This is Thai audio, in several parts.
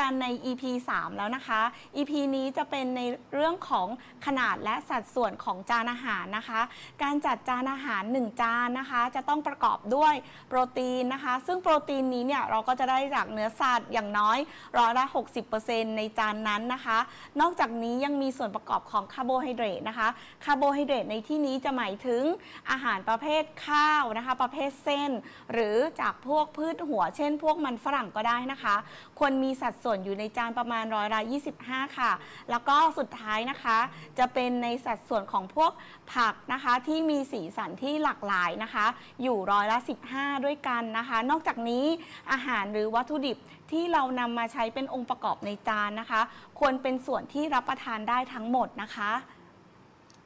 กันใน EP 3 แล้วนะคะ EP นี้จะเป็นในเรื่องของขนาดและสัดส่วนของจานอาหารนะคะ การจัดจานอาหาร 1 จานนะคะ จะต้องประกอบด้วยโปรตีนนะคะ ซึ่งโปรตีนนี้เนี่ยเราก็จะได้จากเนื้อสัตว์อย่างน้อยร้อยละ60%ในจานนั้นนะคะ นอกจากนี้ยังมีส่วนประกอบของคาร์โบไฮเดรตนะคะ คาร์โบไฮเดรตในที่นี้จะหมายถึงอาหารประเภทข้าวนะคะ ประเภทเส้น หรือจากพวกพืชหัว เช่น พวกมันฝรั่งก็ได้นะคะ ควรมีสัดส่วนอยู่ในจานประมาณร้อยละ25 ค่ะ แล้วก็สุดท้ายนะคะจะเป็นในสัดส่วนของพวกผักนะคะที่มีสีสันที่หลากหลายนะคะ อยู่ร้อยละ 15 ด้วยกันนะคะ นอกจากนี้อาหารหรือวัตถุดิบที่เรานำมาใช้เป็นองค์ประกอบในจานนะคะ ควรเป็นส่วนที่รับประทานได้ทั้งหมดนะคะ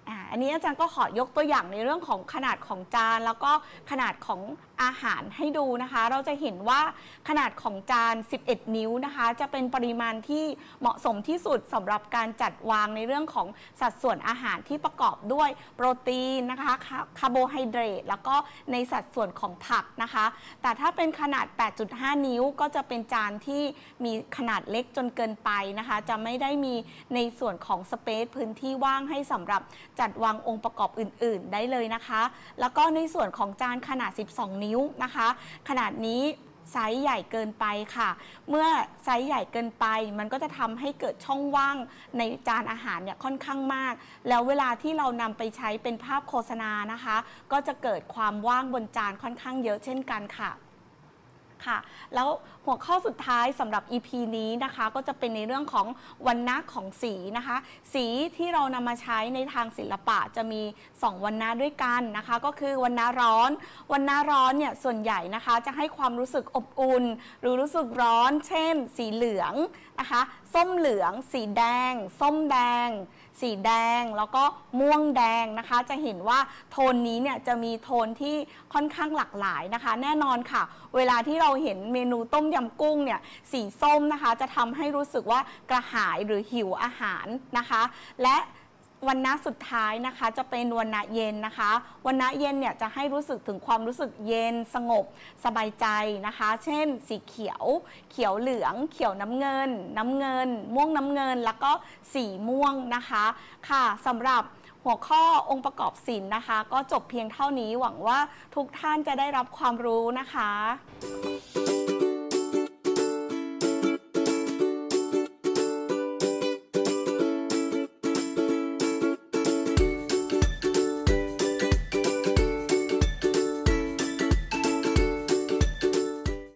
อ่าอันนี้อาจารย์ก็ขอยกตัวอย่างในเรื่องของขนาดของจาน แล้วก็ขนาดของอาหารให้ดูนะคะ เราจะเห็นว่าขนาดของจาน 11 นิ้วนะคะ จะเป็นปริมาณที่เหมาะสมที่สุดสำหรับการจัดวางในเรื่องของสัดส่วนอาหารที่ประกอบด้วยโปรตีนนะคะคาคาร์โบไฮเดรตแล้วก็ในสัดส่วนของผักนะคะ แต่ถ้าเป็นขนาด 8.5 นิ้วก็จะเป็นจานที่มีขนาดเล็กจนเกินไปนะคะ จะไม่ได้มีในส่วนของสเปซพื้นที่ว่างให้สำหรับจัดวางองค์ประกอบอื่น ๆ ได้เลยนะคะ แล้วก็ในส่วนของจานขนาด 12 นิ้วนะคะ ขนาดนี้ไซส์ใหญ่เกินไปค่ะ เมื่อไซส์ใหญ่เกินไป มันก็จะทำให้เกิดช่องว่างในจานอาหารเนี่ยค่อนข้างมาก แล้วเวลาที่เรานำไปใช้เป็นภาพโฆษณานะคะ ก็จะเกิดความว่างบนจานค่อนข้างเยอะเช่นกันค่ะ ค่ะ แล้วหัวข้อสุดท้ายสำหรับ EP นี้นะคะ ก็จะเป็นในเรื่องของวันนะของสีนะคะ สีที่เรานำมาใช้ในทางศิลปะจะมี 2 วันนะด้วยกันนะคะ ก็คือวันนะร้อน วันนะร้อนเนี่ยส่วนใหญ่นะคะจะให้ความรู้สึกอบอุ่น หรือรู้สึกร้อน เช่น สีเหลืองนะคะ ส้มเหลือง สีแดง ส้มแดง สีแดงแล้วก็ม่วงแดงนะคะ จะเห็นว่าโทนนี้เนี่ยจะมีโทนที่ค่อนข้างหลากหลายนะคะ แน่นอนค่ะ เวลาที่เราเห็นเมนูต้มยำกุ้งเนี่ยสีส้มนะคะ จะทำให้รู้สึกว่ากระหายหรือหิวอาหารนะคะ และ วันนะสุดท้ายนะคะจะเป็นวันนะเย็นนะคะ วันนะเย็นเนี่ยจะให้รู้สึกถึงความรู้สึกเย็นสงบสบายใจนะคะ เช่น สีเขียว เขียวเหลือง เขียวน้ำเงิน น้ำเงิน ม่วงน้ำเงิน แล้วก็สีม่วงนะคะค่ะสำหรับหัวข้อองค์ประกอบศิลป์นะคะ ก็จบเพียงเท่านี้หวังว่าทุกท่านจะได้รับความรู้นะคะ